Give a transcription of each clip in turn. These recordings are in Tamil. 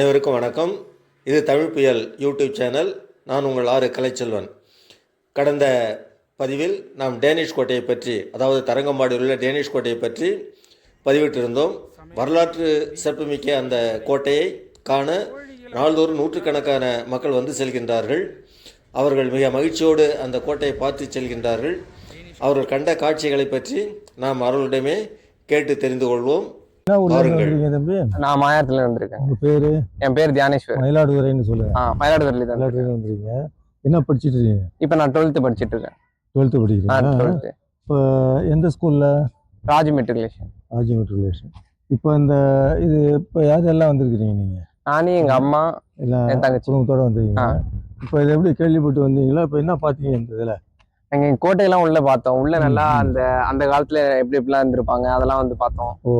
அனைவருக்கும் வணக்கம். இது தமிழ் புயல் யூடியூப் சேனல். நான் உங்கள் ஆறு கலைச்செல்வன். கடந்த பதிவில் நாம் டேனிஷ் கோட்டையை பற்றி அதாவது தரங்கம்பாடியில் உள்ள டேனிஷ் கோட்டையை பற்றி பதிவிட்டிருந்தோம். வரலாற்று சிறப்புமிக்க அந்த கோட்டையை காண நாள்தோறும் நூற்றுக்கணக்கான மக்கள் வந்து செல்கின்றார்கள். அவர்கள் மிக மகிழ்ச்சியோடு அந்த கோட்டையை பார்த்து செல்கின்றார்கள். அவர்கள் கண்ட காட்சிகளை பற்றி நாம் அவர்களிடமே கேட்டு தெரிந்து கொள்வோம். என்ன ஊர்ல தம்பி? நான் மாயாரத்துல வந்திருக்கேன். உங்க பேரு? என் பேர் தியானேஸ்வர். மயிலாடுதுறைன்னு சொல்லுங்க. ஆ மயிலாடுதுறையில தான் மயிலாடுதுறை வந்திருக்கீங்க. என்ன படிச்சிட்டு இருக்கீங்க? இப்போ நான் டுவெல்த்து படிச்சிட்டு இருக்கேன். டுவெல்த்து ஆ படிக்கிறீங்க டுவெல்த்து இப்போ எந்த ஸ்கூல்ல ராஜ் மெட்ரிகுலேஷன் ராஜி மெட்ரிகுலேஷன் இப்போ இந்த இது இப்போ யார் எல்லாம் வந்திருக்கிறீங்க நீங்க? நானே எங்க அம்மா எல்லாம் தங்கச்சி. குடும்பத்தோட வந்திருக்கீங்க. இப்போ இதை எப்படி கேள்விப்பட்டு வந்தீங்களா? இப்போ என்ன பார்த்தீங்க இந்த இதில்? எங்க கோட்டையெல்லாம் உள்ள பார்த்தோம். உள்ள நல்லா. அந்த அந்த காலத்துல எப்படி எப்படிலாம் இருந்திருப்பாங்க அதெல்லாம் வந்து பார்த்தோம். ஓ.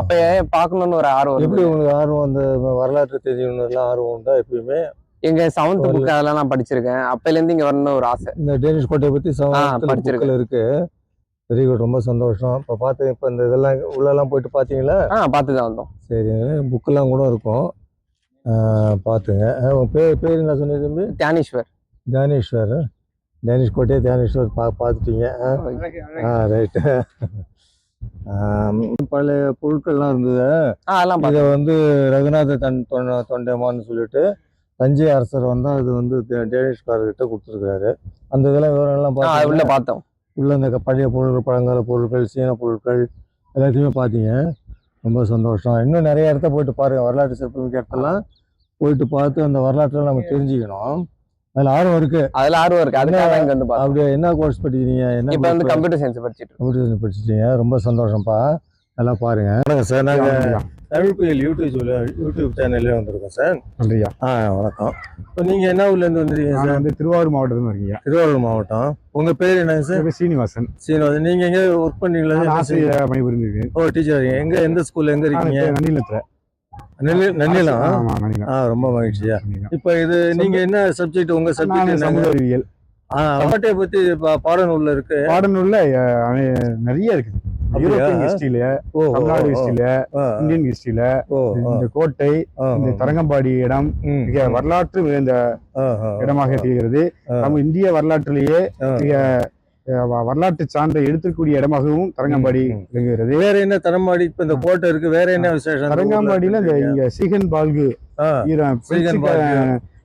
அப்பயே பார்க்கணும்னு ஒரு ஆர்வம் எப்படி. உங்களுக்கு ஆர்வம் அந்த வரலாற்று தெரியணும்லாம் ஆர்வம் உண்டா எப்பயுமே? எங்க செவன்த். புக் அதெல்லாம் நான் படிச்சிருக்கேன். அப்பையில இருந்து இங்க வரணும்னு ஒரு ஆசை. இந்த டேனிஷ் கோட்டையை பற்றி படிச்சிருக்கேன். புக்கில் இருக்கு. வெரி குட் ரொம்ப சந்தோஷம். இப்போ பார்த்து இப்போ இந்த இதெல்லாம் உள்ளெல்லாம் போயிட்டு பார்த்தீங்களா? ஆ பார்த்து தான் வந்தோம். சரி புக்கெல்லாம் கூட இருக்கும். பார்த்துங்க. பேர் பேர் என்ன சொன்னீங்க தம்பி? தியானேஸ்வர். தியானேஸ்வர் தியானேஷ் கோட்டையை தியானேஸ்வர் பா பார்த்துட்டீங்க. ஆ? ஆ ரைட்டு பழைய பொருட்கள்லாம் இருந்தது. இதை வந்து ரகுநாத தன் தொண்ட தொண்டைமான்னு சொல்லிட்டு தஞ்சை அரசர் வந்து அது வந்து டேனிஷ்காரர்கிட்ட கொடுத்துருக்காரு அந்த இதெல்லாம் விவரங்கள்லாம் அது உள்ள பார்த்து பார்த்தோம். உள்ள இந்த க- பழைய பொருட்கள் பழங்கால பொருட்கள் சீன பொருட்கள் எல்லாத்தையுமே பார்த்தீங்க. ரொம்ப சந்தோஷம். இன்னும் நிறைய இடத்த போயிட்டு பாருங்க. வரலாற்று சிறப்புமிக்க இடத்தெல்லாம் போயிட்டு பார்த்து அந்த வரலாற்றை நம்ம தெரிஞ்சுக்கணும். அதில் ஆர்வம் இருக்கு. அதுல ஆர்வம் இருக்கு. தான் இங்க வந்து அப்படியே என்ன கோர்ஸ் படிக்கிறீங்க என்ன இப்போ வந்து கம்ப்யூட்டர் சயின்ஸ் படிச்சிட்டு கம்ப்யூட்டர் சயின்ஸ் படிச்சிட்டீங்க ரொம்ப சந்தோஷம்ப்பா. நல்லா பாருங்க. வணக்கம் சார். நாங்கள் தமிழ் புயல் யூடியூப் யூடியூப் சேனல்லே வந்திருக்கோம் சார். நன்றியா ஆ வணக்கம். இப்போ நீங்கள் என்ன ஊர்லேருந்து வந்திருக்கீங்க நான் சார்? வந்து திருவாரூர் மாவட்டத்துல இருக்கீங்க திருவாரூர் மாவட்டம். உங்கள் பேர் என்னங்க சார்? என் பேர் சீனிவாசன். சீனிவாசன். நீங்கள் எங்கே ஒர்க் பண்ணீங்களா என்ன? ஆசிரியர் பணிபுரிஞ்சிருக்கேன் ஓ டீச்சர் எங்கே எந்த ஸ்கூலில் எங்கே இருக்கீங்க? நன்னிலத்துல. நன்னிலம் ரொம்ப மகிழ்ச்சியா. இப்போ இது நீங்கள் என்ன சப்ஜெக்ட் உங்கள் நான் சப்ஜெக்ட் என்ன? சமூக அறிவியல். ஆ கோட்டையை பற்றி பாடநூலில் இருக்கு. பாடநூல்ல நிறைய இருக்குது? யூரோப்பியன் ஹிஸ்டரியில தமிழ்நாடு ஹிஸ்டரியில இந்தியன் ஹிஸ்டரியில இந்த கோட்டை இந்த தரங்கம்பாடி இடம் மிக வரலாற்று ஆ, இடமாக திகழ்கிறது. நம்ம இந்திய வரலாற்றிலேயே. மிக வரலாற்று சான்றை எடுத்துக்கூடிய இடமாகவும் தரங்கம்பாடி. விளங்குகிறது வேற என்ன தரம்பாடி இப்ப இந்த கோட்டை இருக்கு வேற என்ன விசேஷம் தரங்கம்பாடியில இந்த? இங்க சீகன் பால்கு.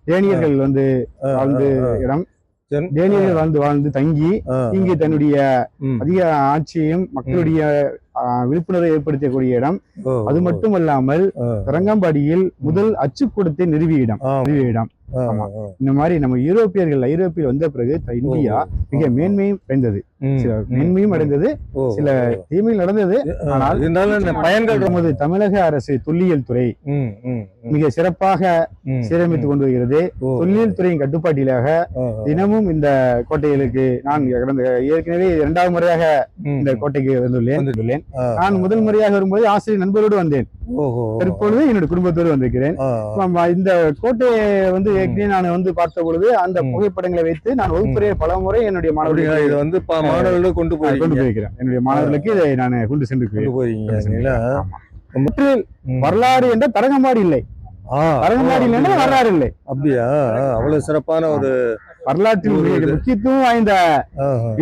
டேனியர்கள் வந்து வாழ்ந்து இடம். டேனியர்கள் வாழ்ந்து வாழ்ந்து தங்கி இங்கு தன்னுடைய. அதிக ஆட்சியையும் மக்களுடைய விழிப்புணர்வை ஏற்படுத்தக்கூடிய இடம். அது ஓ, மட்டுமல்லாமல் ஆ, தரங்கம்பாடியில் முதல் அச்சுக்கூடத்தை நிறுவிய இடம். நிறுவிய இடம். இந்த மாதிரி நம்ம யூரோப்பியர்கள் ஐரோப்பியில் வந்த பிறகு இந்தியா மிக மேன்மையும் அடைந்தது. சில மேன்மையும். அடைந்தது. சில தீமைகள் நடந்தது. ஆனால் பயன்கள் நமது தமிழக அரசு தொல்லியல் துறை மிக சிறப்பாக சீரமைத்துக் கொண்டு வருகிறது தொல்லியல் துறையின் கட்டுப்பாட்டிலாக தினமும் இந்த கோட்டைகளுக்கு நான் கடந்த ஏற்கனவே இரண்டாவது முறையாக இந்த கோட்டைக்கு வந்துள்ளேன். நான் முதல் முறையாக வரும்போது ஆசிரியர் நண்பரோடு வந்தேன். தற்பொழுது என்னுடைய குடும்பத்தோடு வந்திருக்கிறேன். இந்த கோட்டையை வந்து ஏற்கனவே நான் வந்து பார்த்த பொழுது அந்த. புகைப்படங்களை வைத்து நான் வகுப்புறையை பல முறை என்னுடைய மாணவர்களுக்கு இது வந்து மாணவர்களுக்கு கொண்டு கொண்டு போறீங்க போயிருக்கிறேன். என்னுடைய மாணவர்களுக்கு இதை நான் கொண்டு சென்று கொண்டு கொண்டு. ம். வரலாறு என்ற தரங்கம்பாடி இல்லை. தரங்கம்பாடி இல்லைன்னா? வரலாறு இல்லை. அப்படியா? அவ்வளவு சிறப்பான ஒரு வரலாற்றில். முக்கியத்துவம் வாய்ந்த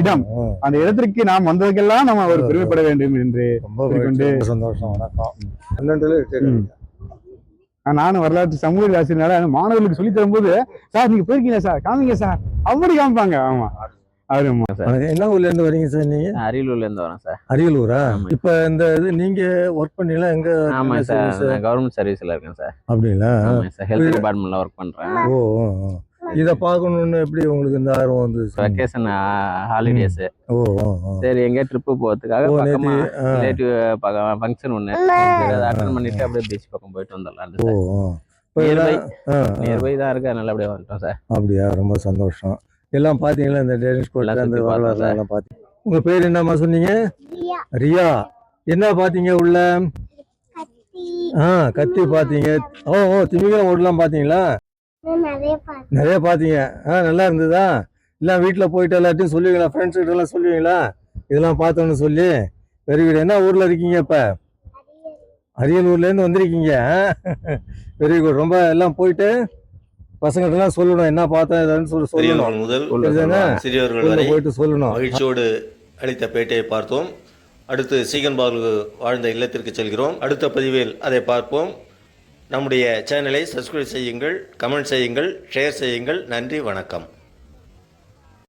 இடம். அந்த இடத்திற்கு நாம் வந்ததுக்கெல்லாம் நம்ம ஒரு பெருமைப்பட வேண்டும் என்று சந்தோஷம். வணக்கம். நானும் வரலாற்று சமூக ஆசிரியனால மாணவர்களுக்கு சொல்லி தரும்போது சார் நீங்க போயிருக்கீங்க சார்? காமிங்க சார். அப்படி காமிப்பாங்க. ஆமா. என்ன ஊர்ல இருந்து வரீங்க சார் நீங்க? அரியலூர்ல இருந்து வரேன் சார். அரியலூரா. இப்ப இந்த இது நீங்க ஒர்க் பண்ணீங்களா? எங்க ஆமா சார். கவர்மெண்ட் சர்வீஸ்ல இருக்கேன் சார். அப்படிங்களா? ஹெல்த் டிபார்ட்மெண்ட்ல ஒர்க் பண்றேன். ஓ. இத பார்க்கணும்னு எப்படி உங்களுக்கு இந்த ஆர்வம் வந்து வெக்கேஷன் ஹாலிடேஸ் ஓ. சரி எங்கேயா ட்ரிப்பு போகிறதுக்காக ரிலேட்டிவ் ஃபங்க்ஷன் ஒன்று அதை அட்டன் பண்ணிட்டு அப்படியே பீச் பக்கம் போயிட்டு வந்துடலாம் ஓ ஆ. நியர்பை தான் இருக்கு அதனால அப்படியே வந்துட்டோம் சார் அப்படியா? ரொம்ப சந்தோஷம். எல்லாம் பாத்தீங்களா இந்த டேனிஷ் எல்லாம் அந்த சுத்தி பார்த்தோம் வரலாறு சார். எல்லாம் பாத்தீங்க உங்க பேர் என்னம்மா சொன்னீங்க? ரியா. என்ன பாத்தீங்க உள்ள? ஆ கத்தி பாத்தீங்க. ஓ ஓ திமிங்கலம் ஓடலாம் பாத்தீங்களா? நிறைய பாத்தீங்க ஆ நல்லா இருந்ததா? இல்லை வீட்டில் போயிட்டு எல்லாத்தையும் சொல்லுவீங்களா? ஃப்ரெண்ட்ஸ் கிட்ட எல்லாம் சொல்லுவீங்களா? இதெல்லாம் பார்த்தோன்னு சொல்லி. வெரி குட் என்ன ஊர்ல இருக்கீங்க இப்ப? அரியலூர்லேருந்து வந்திருக்கீங்க. வெரி குட் ரொம்ப எல்லாம் போயிட்டு பசங்கள்ட்டலாம் சொல்லணும். என்ன பார்த்தேன் ஏதான்னு சொல்லி சொல்லணும். முதல்? சிறியவர்கள் வரை போயிட்டு சொல்லணும். மகிழ்ச்சியோடு அளித்த பேட்டியை பார்த்தோம். அடுத்து சீகன் பாபு வாழ்ந்த இல்லத்திற்கு செல்கிறோம். அடுத்த பதிவில் அதை பார்ப்போம். நம்முடைய சேனலை சப்ஸ்கிரைப் செய்யுங்கள் கமெண்ட் செய்யுங்கள் ஷேர் செய்யுங்கள். நன்றி வணக்கம்.